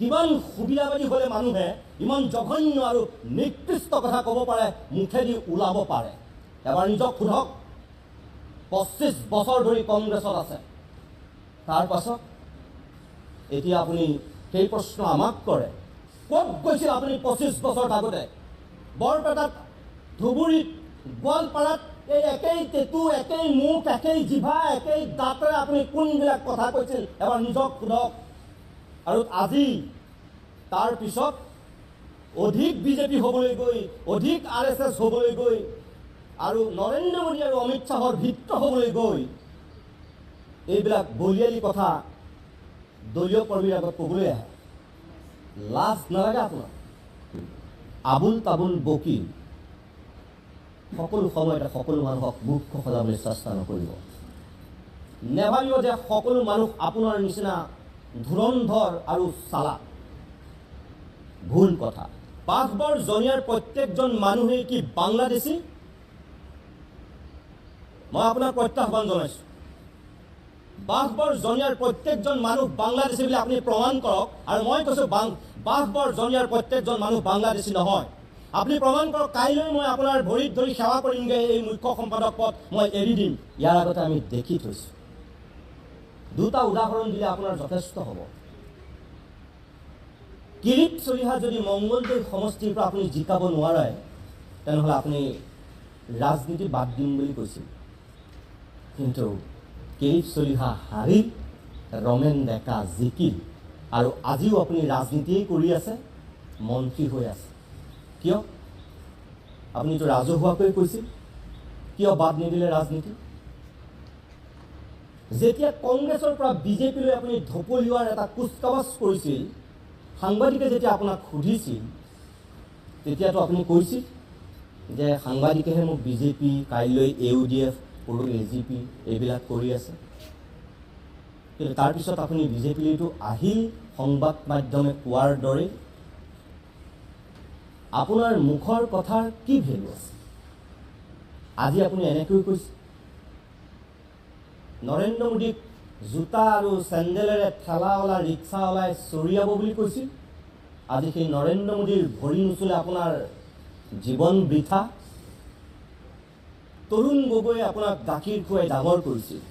কিমান সুবিধাবাদী হ'লে মানুহে ইমান জঘন্য আৰু নিকৃষ্ট কথা ক'ব পাৰে মুখেদি ওলাব পাৰে। এবাৰ নিজক সোধক পঁচিছ বছৰ ধৰি কংগ্ৰেছত আছে। তাৰ পাছত এতিয়া আপুনি সেই প্ৰশ্ন আমাক কৰে। ক'ত গৈছিল আপুনি পঁচিছ বছৰ আগতে? বৰপেটাত ধুবুৰীত গোৱালপাৰাত এই একেই টেটু একেই মুখ একেই জিভা একেই দাঁতেৰে আপুনি কোনবিলাক কথা কৈছিল? এবাৰ নিজক সোধক আৰু আজি তাৰ পিছত অধিক বিজেপি হ'বলৈ গৈ, অধিক আৰ এছ এছ হ'বলৈ গৈ, আৰু নৰেন্দ্ৰ মোদী আৰু অমিত শ্বাহৰ ভিত্ৰ হ'বলৈ গৈ, এইবিলাক বলিয়ালি কথা দলীয় কৰ্মীৰ আগত ক'বলৈ আহে। লাজ নালাগে আপোনাৰ। আবুল তাবুল বকি সকলো সময়তে সকলো মানুহক মুখ্য সজাবলৈ চেষ্টা নকৰিব। নেভাবিব যে সকলো মানুহ আপোনাৰ নিচিনা ধুৰন্ধৰ আৰু চালাক ভুল কথা। পাঁচবাৰ জনীয়াৰ প্ৰত্যেকজন মানুহেই কি বাংলাদেশী? মই আপোনাক প্ৰত্যাহ্বান জনাইছোঁ। বাঁহবৰ জনীয়াৰ প্ৰত্যেকজন মানুহ বাংলাদেশী বুলি আপুনি প্ৰমাণ কৰক আৰু মই কৈছোঁ বাং বাঁহবৰ জনীয়াৰ প্ৰত্যেকজন মানুহ বাংলাদেশী নহয়। আপুনি প্ৰমাণ কৰক কাইলৈ মই আপোনাৰ ভৰিত ধৰি সেৱা কৰিমগৈ এই মুখ্য সম্পাদক পদ মই এৰি দিম। ইয়াৰ আগতে আমি দেখি থৈছোঁ। দুটা উদাহৰণ দিলে আপোনাৰ যথেষ্ট হ'ব। কিৰিট চলিহা যদি মংগলদৈ সমষ্টিৰ পৰা আপুনি জিকাব নোৱাৰে তেনেহ'লে আপুনি ৰাজনীতি বাদ দিম বুলি কৈছিল। কিন্তু কিৰিট চলিহা হাৰিল ৰমেন ডেকা জিকিল আৰু আজিও আপুনি ৰাজনীতিয়েই কৰি আছে, মন্ত্ৰী হৈ আছে। কিয়? আপুনিতো ৰাজহুৱাকৈ কৈছিল। কিয় বাদ নিদিলে ৰাজনীতি? যেতিয়া কংগ্ৰেছৰ পৰা বিজেপিলৈ আপুনি ঢপলিওৱাৰ এটা কুচকাৱাজ কৰিছিল সাংবাদিকে যেতিয়া আপোনাক সুধিছিল তেতিয়াতো আপুনি কৈছিল যে সাংবাদিকেহে মোক বিজেপি কাইলৈ এ ইউ ডি এফ পৰহি এ জি পি এইবিলাক কৰি আছে। কিন্তু তাৰপিছত আপুনি বিজেপিলৈতো আহিল সংবাদ মাধ্যমে কোৱাৰ দৰে আপোনাৰ মুখৰ কথাৰ কি ভেলু আছে? আজি আপুনি এনেকৈ কৈছে। নৰেন্দ্ৰ মোদীক জোতা আৰু চেণ্ডেলেৰে ঠেলাৱালা ৰিক্সাৱালাই চৰিয়াব বুলি কৈছিল। আজি সেই নৰেন্দ্ৰ মোদীৰ ভৰি নুচুলে আপোনাৰ জীৱন বৃথা। তৰুণ গগৈয়ে আপোনাক গাখীৰ খুৱাই ডাঙৰ কৰিছিল।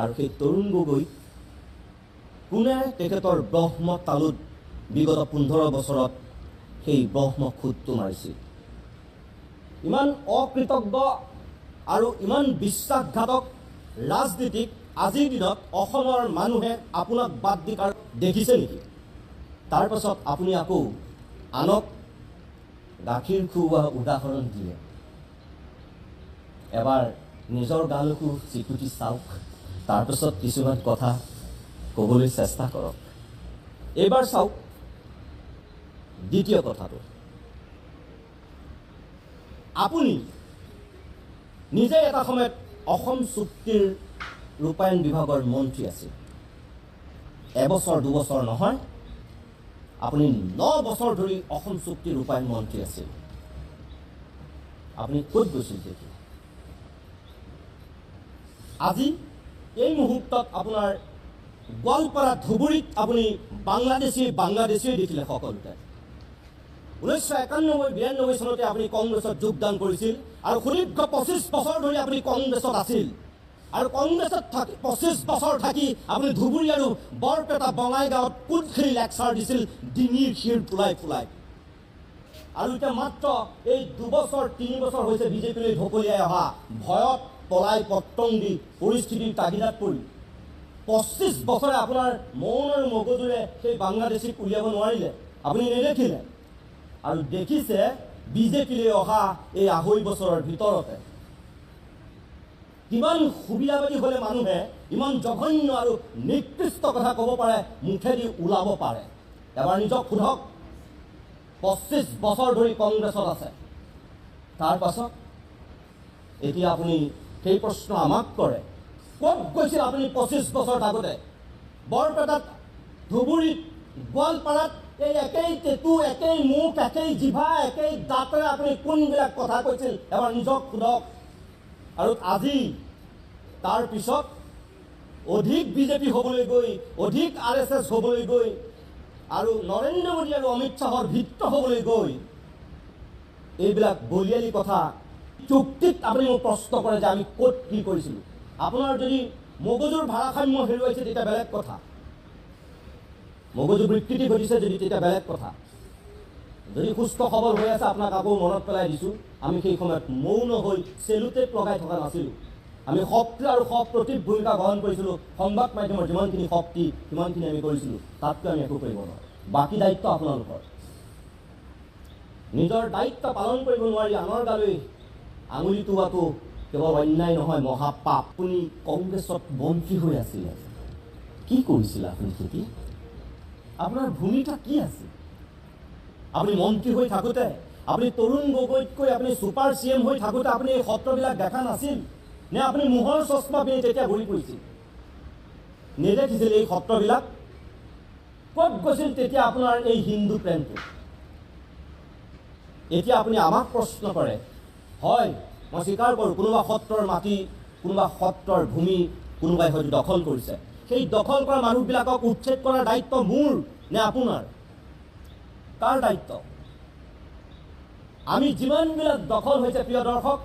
আৰু সেই তৰুণ গগৈ কোনে? তেখেতৰ ব্ৰহ্ম তালুত বিগত পোন্ধৰ বছৰত সেই ব্ৰহ্ম খুঁটটো মাৰিছিল। ইমান অকৃতজ্ঞ আৰু ইমান বিশ্বাসঘাতক ৰাজনীতিক আজিৰ দিনত অসমৰ মানুহে আপোনাক বাদ দি কাৰ দেখিছে নেকি? তাৰ পাছত আপুনি আকৌ আনক গাখীৰ খুওৱা উদাহৰণ দিয়ে। এবাৰ নিজৰ গালৈকো চিকুটি চাওক। তাৰপিছত কিছুমান কথা ক'বলৈ চেষ্টা কৰক। এইবাৰ চাওক দ্বিতীয় কথাটো। আপুনি নিজে এটা সময়ত অসম চুক্তিৰ ৰূপায়ণ বিভাগৰ মন্ত্ৰী আছিল। এবছৰ দুবছৰ নহয় আপুনি ন বছৰ ধৰি অসম চুক্তি ৰূপায়ণ মন্ত্ৰী আছিল। আপুনি ক'ত গৈছিল তেতিয়া আজি এই মুহূৰ্তত আপোনাৰ গোৱালপাৰা ধুবুৰীত আপুনি বাংলাদেশী বাংলাদেশীয়ে দেখিলে সকলোতে। ঊনৈছশ একানব্বৈ বিৰান্নব্বৈ চনতে আপুনি কংগ্ৰেছত যোগদান কৰিছিল আৰু সুদীৰ্ঘ পঁচিছ বছৰ ধৰি আপুনি কংগ্ৰেছত আছিল। আৰু কংগ্ৰেছত থাকি পঁচিছ বছৰ থাকি আপুনি ধুবুৰী আৰু বৰপেটা বঙাইগাঁৱত কোনখিনি লেকচাৰ দিছিল ডিঙিৰ শিৰ ফুলাই ফুলাই। আৰু এতিয়া মাত্ৰ এই দুবছৰ তিনি বছৰ হৈছে বিজেপিলৈ ঢপলিয়াই অহা ভয়ত পলাই পত্ৰং দি পৰিস্থিতিৰ তাগিদাত পৰি পঁচিছ বছৰে আপোনাৰ মৌন আৰু মগজুৰে সেই বাংলাদেশীক উলিয়াব নোৱাৰিলে। আপুনি নেদেখিলে? আৰু দেখিছে বিজেপিলৈ অহা এই আঢ়ৈ বছৰৰ ভিতৰতে। কিমান সুবিধাবাদী হ'লে মানুহে ইমান জঘন্য আৰু নিকৃষ্ট কথা ক'ব পাৰে, মুখেদি ওলাব পাৰে। এবাৰ নিজক সোধক, পঁচিছ বছৰ ধৰি কংগ্ৰেছত আছে। তাৰ পাছত? এতিয়া আপুনি সেই প্ৰশ্ন আমাক কৰে। ক'ত গৈছিল আপুনি পঁচিছ বছৰ আগতে? বৰপেটাত, ধুবুৰীত, গোৱালপাৰাত এই একেই টেটু একেই মুখ একেই জিভা একেই দাঁতেৰে আপুনি কোনবিলাক কথা কৈছিল এবাৰ নিজক সোধক। আৰু আজি তাৰ পিছত অধিক বিজেপি হ'বলৈ গৈ অধিক আৰ এছ এছ হ'বলৈ গৈ আৰু নৰেন্দ্ৰ মোদী আৰু অমিত শ্বাহৰ ভিত্ৰ হ'বলৈ গৈ এইবিলাক বলিয়ালি কথা চুক্তিত আপুনি মোক প্ৰশ্ন কৰে যে আমি ক'ত কি কৰিছিলোঁ। আপোনাৰ যদি মগজুৰ ভাৰাসাম্য হেৰুৱাইছে তেতিয়া বেলেগ কথা। মগজু বিকৃতি ঘটিছে যদি তেতিয়া বেলেগ কথা। যদি সুস্থ সবল হৈ আছে আপোনাক আকৌ মনত পেলাই দিছোঁ আমি সেই সময়ত মৌন হৈ চেলুটেপ লগাই থকা নাছিলোঁ। আমি সক্ৰিয় আৰু সপ্ৰতিভ ভূমিকা গ্ৰহণ কৰিছিলোঁ। সংবাদ মাধ্যমৰ যিমানখিনি শক্তি সিমানখিনি আমি কৰিছিলোঁ। তাতকৈ আমি একো কৰিব নোৱাৰোঁ। বাকী দায়িত্ব আপোনালোকৰ। নিজৰ দায়িত্ব পালন কৰিব নোৱাৰি আনৰ গালৈ আঙুলি টোৱাটো কেৱল অন্যায় নহয় মহাপাপ। আপুনি কংগ্ৰেছত মন্ত্ৰী হৈ আছিলে। কি কৰিছিলে আপুনি খেতি? আপোনাৰ ভূমিকা কি আছিল আপুনি মন্ত্ৰী হৈ থাকোঁতে আপুনি তৰুণ গগৈতকৈ আপুনি ছুপাৰ চি এম হৈ থাকোঁতে আপুনি এই সত্ৰবিলাক দেখা নাছিল? নে আপুনি মোহৰ চশমা পিন্ধি তেতিয়া ঘূৰি ফুৰিছিল নেদেখিছিল এই সত্ৰবিলাক? ক'ত গৈছিল তেতিয়া আপোনাৰ এই হিন্দু প্ৰেমটো? এতিয়া আপুনি আমাক প্ৰশ্ন কৰে হয় মই স্বীকাৰ কৰোঁ কোনোবা সত্ৰৰ মাটি কোনোবা সত্ৰৰ ভূমি কোনোবাই হয়তো দখল কৰিছে। সেই দখল কৰা মানুহবিলাকক উচ্ছেদ কৰাৰ দায়িত্ব মোৰ নে আপোনাৰ? কাৰ দায়িত্ব? আমি যিমানবিলাক দখল হৈছে প্ৰিয় দৰ্শক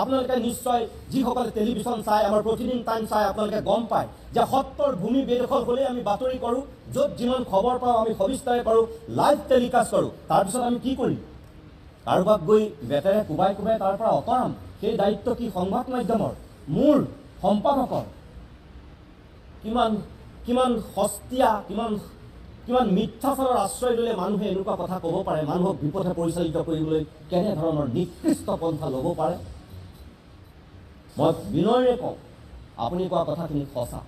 আপোনালোকে নিশ্চয় যিসকলে টেলিভিশ্যন চাই আমাৰ প্ৰতিদিন টাইম চাই আপোনালোকে গম পায় যে সত্ৰৰ ভূমি বেদখল হ'লেই আমি বাতৰি কৰোঁ য'ত যিমান খবৰ পাওঁ আমি সবিস্তাৰে কৰোঁ লাইভ টেলিকাষ্ট কৰোঁ। তাৰপিছত আমি কি কৰিম? কাৰোবাক গৈ বেটেৰে কোবাই কোবাই তাৰ পৰা আঁতৰাম সেই দায়িত্ব কি সংবাদ মাধ্যমৰ? মোৰ সম্পাদকৰ। কিমান কিমান সস্তীয়া কিমান কিমান মিথ্যাচাৰৰ আশ্ৰয় ল'লে মানুহে এনেকুৱা কথা ক'ব পাৰে? মানুহক বিপথে পৰিচালিত কৰিবলৈ কেনেধৰণৰ নিকৃষ্ট পন্থা ল'ব পাৰে? মই বিনয়েৰে কওঁ আপুনি কোৱা কথাখিনি সঁচা।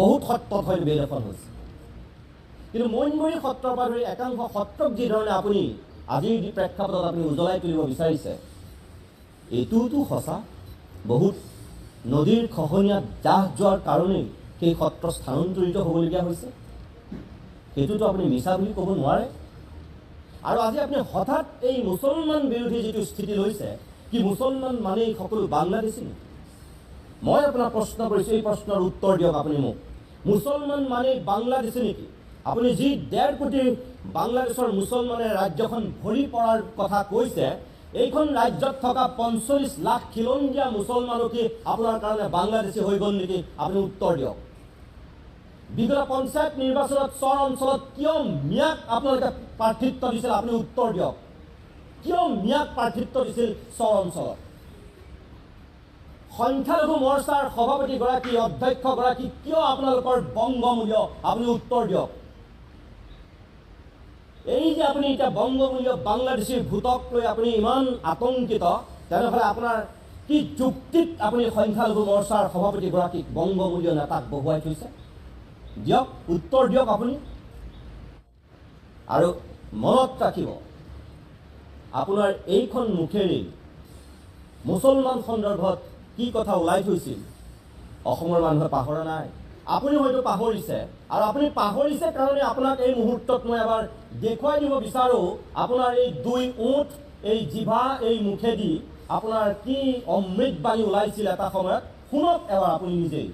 বহুত সত্ৰত হয়তো বেদখল হৈছে। কিন্তু মৈনমৰী সত্ৰৰ পৰা ধৰি একাংশ সত্ৰক যিধৰণে আপুনি আজিৰ যি প্ৰেক্ষাপটত আপুনি উজ্বলাই তুলিব বিচাৰিছে এইটোওতো সঁচা। বহুত নদীৰ খহনীয়াত জাহ যোৱাৰ কাৰণেই সেই সত্ৰ স্থানান্তৰিত হ'বলগীয়া হৈছে। সেইটোতো আপুনি মিছা বুলি ক'ব নোৱাৰে। আৰু আজি আপুনি হঠাৎ এই মুছলমান বিৰোধী যিটো স্থিতি লৈছে কি মুছলমান মানেই সকলো বাংলাদেশী নেকি? মই আপোনাক প্ৰশ্ন কৰিছোঁ এই প্ৰশ্নৰ উত্তৰ দিয়ক আপুনি মোক। মুছলমান মানেই বাংলাদেশী নেকি? আপুনি যি ডেৰ কোটি বাংলাদেশৰ মুছলমানে ৰাজ্যখন ভৰি পৰাৰ কথা কৈছে এইখন ৰাজ্যত থকা পঞ্চল্লিছ লাখ খিলঞ্জীয়া মুছলমানো কি আপোনাৰ কাৰণে বাংলাদেশী হৈ গ'ল নেকি? আপুনি উত্তৰ দিয়ক। বিগত পঞ্চায়ত নিৰ্বাচনত চৰ অঞ্চলত কিয় ম্যাক আপোনালোকে প্ৰাৰ্থিত্ব দিছিল আপুনি উত্তৰ দিয়ক কিয় ম্যাক প্ৰাৰ্থিত্ব দিছিল চৰ অঞ্চলত সংখ্যালঘু মৰ্চাৰ সভাপতিগৰাকী অধ্যক্ষগৰাকী কিয় আপোনালোকৰ বংগমূল্য আপুনি উত্তৰ দিয়ক এই যে আপুনি এতিয়া বংগমূল্য বাংলাদেশীৰ ভোটক লৈ আপুনি ইমান আতংকিত তেনেহ'লে আপোনাৰ কি যুক্তিত আপুনি সংখ্যালঘু মৰ্চাৰ সভাপতিগৰাকীক বংগমূল্য নেতাক বহুৱাই থৈছে দিয়ক উত্তৰ দিয়ক আপুনি। আৰু মনত ৰাখিব আপোনাৰ এইখন মুখেৰেই মুছলমান সন্দৰ্ভত কি কথা ওলাই থৈছিল অসমৰ মানুহে পাহৰা নাই। আপুনি হয়তো পাহৰিছে আৰু আপুনি পাহৰিছে কাৰণে আপোনাক এই মুহূৰ্তত মই এবাৰ দেখুৱাই দিব বিচাৰোঁ আপোনাৰ এই দুই ওঁঠ এই জিভা এই মুখেদি আপোনাৰ কি অমৃত বাণী ওলাইছিল এটা সময়ত শুনক এবাৰ আপুনি নিজেই।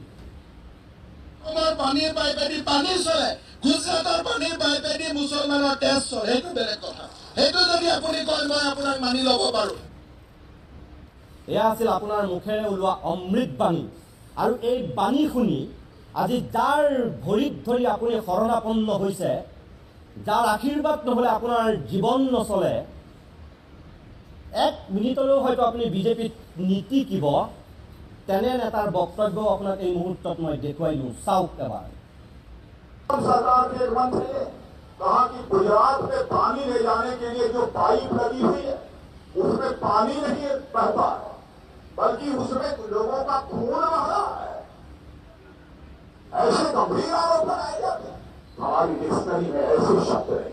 অসমৰ পানীৰ পাইপেদি পানী চলে গুজৰাটৰ পানীৰ পাইপেদি মুছলমানৰ তেজ চলে সেইটো বেলেগ কথা। সেইটো যদি আপুনি কয় মই আপোনাক মানি ল'ব পাৰোঁ। এয়া আছিল আপোনাৰ মুখেৰে ওলোৱা অমৃত বাণী। আৰু এই বাণী শুনি আজি যাৰ ভৰিত ধৰি আপুনি শৰণাপন্ন হৈছে যাৰ আশীৰ্বাদ নহ'লে আপোনাৰ জীৱন নচলে এক মিনিটলৈও হয়তো আপুনি বিজেপিত নীতিকিব। তেনে নেতাৰ বক্তব্য আপোনাক এই মুহূৰ্তত মই দেখুৱাই দিওঁ চাওক এবাৰ सरकार के एक मंत्री ने कहा कि गुजरात में पानी ले जाने के लिए जो पाइप लगी हुई है उसमें पानी नहीं बहता है बल्कि उसमें लोगों का खून बह रहा है ऐसे गंभीर आरोप लगाए जाते हैं हमारी डिक्शनरी में ऐसे शब्द नहीं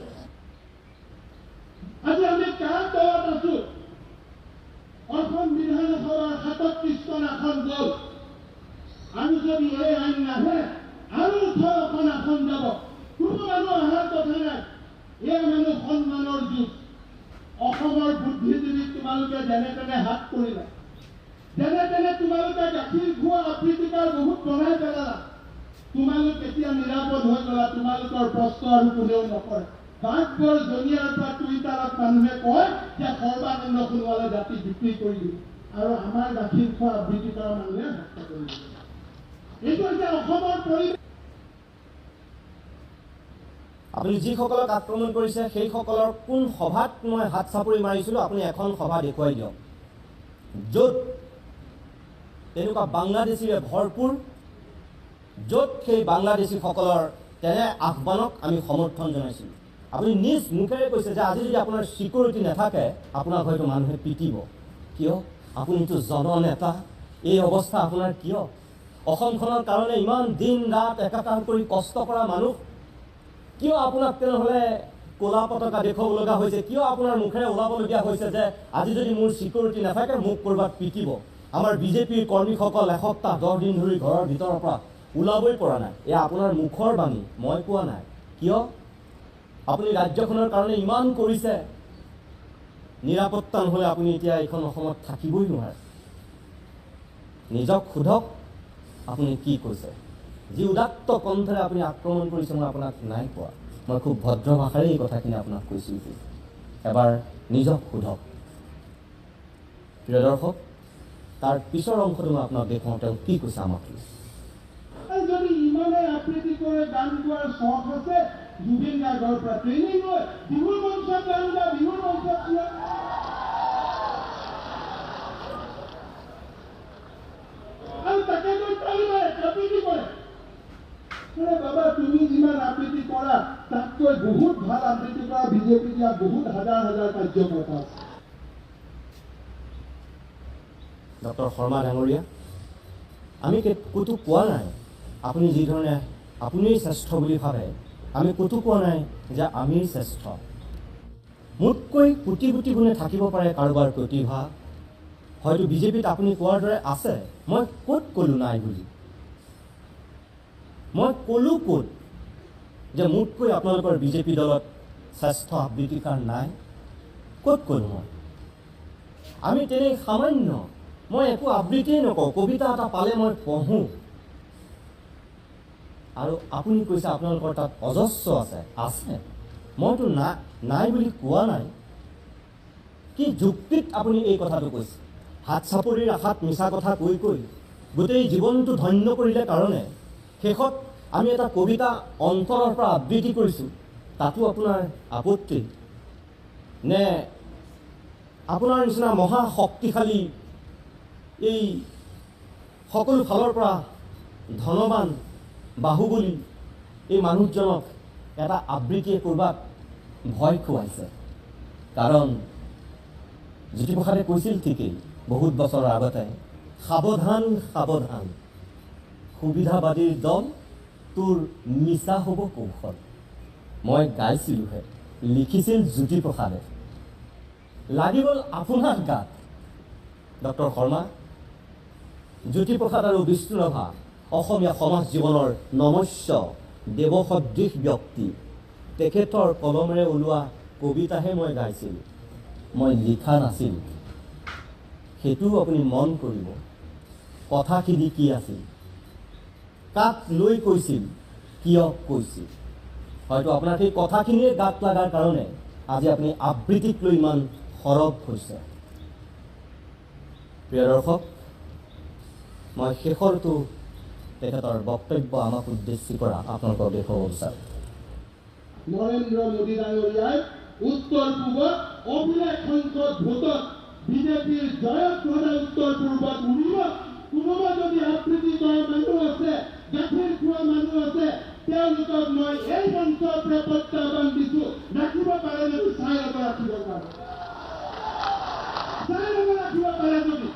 নাহে আৰু ওঠৰখন আসন যাব কোনো মানুহ অহাৰ কথা নাই এই মানুহ সন্মানৰ যুগ অসমৰ বুদ্ধিজীৱীক তোমালোকে যেনে তেনে হাত কৰিলা যেনে তেনে তোমালোকে গাখীৰ খোৱা আফ্ৰিকাৰ বহুত বনাই পেলালা তোমালোক এতিয়া নিৰাপদ হৈ গলা তোমালোকৰ প্ৰশ্ন আৰু কোনেও নকৰে বাঘবৰ জনিয়াৰ পৰা টুইটাৰত মানুহে কয় যে সৰ্বানন্দ সোণোৱালে জাতি বিক্ৰী কৰি দিব আৰু আমাৰ গাখীৰ খোৱা আবৃত্তি কৰা মানুহে হত্যা কৰি দিব এইটো হৈছে অসমৰ পৰিৱেশ আপুনি যিসকলক আক্ৰমণ কৰিছে সেইসকলৰ কোন সভাত মই হাত চাপৰি মাৰিছিলোঁ আপুনি এখন সভা দেখুৱাই দিয়ক। য'ত তেনেকুৱা বাংলাদেশীৰে ভৰপূৰ য'ত সেই বাংলাদেশীসকলৰ তেনে আহ্বানক আমি সমৰ্থন জনাইছিলোঁ। আপুনি নিজ মুখেৰে কৈছে যে আজি যদি আপোনাৰ ছিকিউৰিটি নাথাকে আপোনাক হয়তো মানুহে পিটিব। কিয়? আপুনিতো জননেতা। এই অৱস্থা আপোনাৰ কিয়? অসমখনৰ কাৰণে ইমান দিন ৰাত একাকাৰ কৰি কষ্ট কৰা মানুহ কিয় আপোনাক তেনেহ'লে ক'লা পতাকা দেখুৱাব লগা হৈছে? কিয় আপোনাৰ মুখেৰে ওলাবলগীয়া হৈছে যে আজি যদি মোৰ ছিকিউৰিটি নাথাকে মোক ক'ৰবাত পিটিব? আমাৰ বিজেপিৰ কৰ্মীসকল এসপ্তাহ দহ দিন ধৰি ঘৰৰ ভিতৰৰ পৰা ওলাবই পৰা নাই। এয়া আপোনাৰ মুখৰ বাণী মই কোৱা নাই। কিয়? আপুনি ৰাজ্যখনৰ কাৰণে ইমান কৰিছে। নিৰাপত্তা নহ'লে আপুনি এতিয়া এইখন অসমত থাকিবই নোৱাৰে। নিজক সোধক আপুনি কি কৈছে? যি উদাত্ত কণ্ঠৰে আপুনি আক্ৰমণ কৰিছে মই আপোনাক নাই কোৱা। মই খুব ভদ্ৰ ভাষাৰে এই কথাখিনি আপোনাক কৈছিলোঁ এবাৰ নিজক সোধক। প্ৰিয় দৰ্শক তাৰ পিছৰ অংশটো মই আপোনাক দেখুৱাওঁ তেওঁ কি কৈছে আমাক জুবিন গাৰ্গৰ পৰা ট্ৰেইনিং লৈ বিহুৰ মঞ্চত গান গা বিহুৰ মঞ্চত চিঞৰ। আৰু তাকে গৈ তালি মাৰে আবৃত্তি কৰে আৰে ডক্টৰ শৰ্মা ডাঙৰীয়া আমি ক'তো কোৱা নাই? আপুনি যিধৰণে আপুনিয়েই শ্ৰেষ্ঠ বুলি ভাবে আমি ক'তো কোৱা নাই যে আমিয়েই শ্ৰেষ্ঠ। মোতকৈ কোটি কোটি গুণে থাকিব পাৰে কাৰোবাৰ প্ৰতিভা হয়তো বিজেপিত আপুনি কোৱাৰ দৰে আছে। মই ক'ত ক'লোঁ নাই বুলি? মই ক'লোঁ ক'ত যে মোতকৈ আপোনালোকৰ বিজেপি দলত শ্ৰেষ্ঠ আবৃত্তিকাৰ নাই? ক'ত ক'লোঁ মই? আমি তেনে সামান্য, মই একো আবৃত্তিয়ে নকওঁ, কবিতা এটা পালে মই পঢ়োঁ। আৰু আপুনি কৈছে আপোনালোকৰ তাত অজস্ৰ আছে আছে। মইতো না নাই বুলি কোৱা নাই। কি যুক্তিত আপুনি এই কথাটো কৈছে? হাত চাপৰিৰ আশাত মিছা কথা কৈ কৈ গোটেই জীৱনটো ধন্য কৰিলে কাৰণে শেষত আমি এটা কবিতা অন্তৰৰ পৰা আবৃত্তি কৰিছোঁ। তাতো আপোনাৰ আপত্তি নে আপোনাৰ নিচিনা মহা শক্তিশালী এই সকলো ফালৰ পৰা ধনবান বাহুবলী এই মানুহজনক এটা আবৃত্তিয়ে ক'ৰবাত ভয় খুৱাইছে। কাৰণ জ্যোতিপ্ৰসাদে কৈছিল ঠিকেই। বহুত বছৰৰ আগতে সাৱধান সাৱধান। সুবিধাবাদীৰ দল তোৰ মিছা হ'ব কৌশল। মই গাইছিলোঁহে লিখিছিল জ্যোতিপ্ৰসাদে লাগি গ'ল আপোনাৰ গাত। ডক্টৰ শৰ্মা জ্যোতিপ্ৰসাদ আৰু বিষ্ণুৰভা অসমীয়া সমাজ জীৱনৰ নমস্য দেৱসদৃশ ব্যক্তি। তেখেতৰ কলমেৰে ওলোৱা কবিতাহে মই গাইছিলোঁ। মই লিখা নাছিলোঁ। সেইটোও আপুনি মন কৰিব। কথাখিনি কি আছিল? কাক লৈ কৈছিল কিয় কৈছিল? হয়তো আপোনাৰ সেই কথাখিনিয়ে গাত লগাৰ কাৰণে আজি আপুনি আবৃত্তিক লৈ ইমান সৰব হৈছে। প্ৰিয় দৰ্শক মই শেষৰটো তেখেতৰ বক্তব্য আমাক উদ্দেশ্যি কৰা আপোনালোকক দেখুৱাব বিচাৰোঁ। নৰেন্দ্ৰ মোদী ডাঙৰীয়াই উত্তৰ পূবত অভিলেখ সংখ্যক ভোটত বিজেপির জয়ক ধৰা উত্তর পূৰ্বত উৰিব কোনোবা যদি আবৃত্তি কৰা মানুহ আছে গাখীৰ খোৱা মানুহ আছে, তেওঁলোকক মই এই মঞ্চৰ পৰা প্ৰত্যাহ্বান দিছো। ৰাখিব পাৰে যদি চাই আগৰ ৰাখিব পাৰে। চাই আগৰ ৰাখিব পাৰে যদি।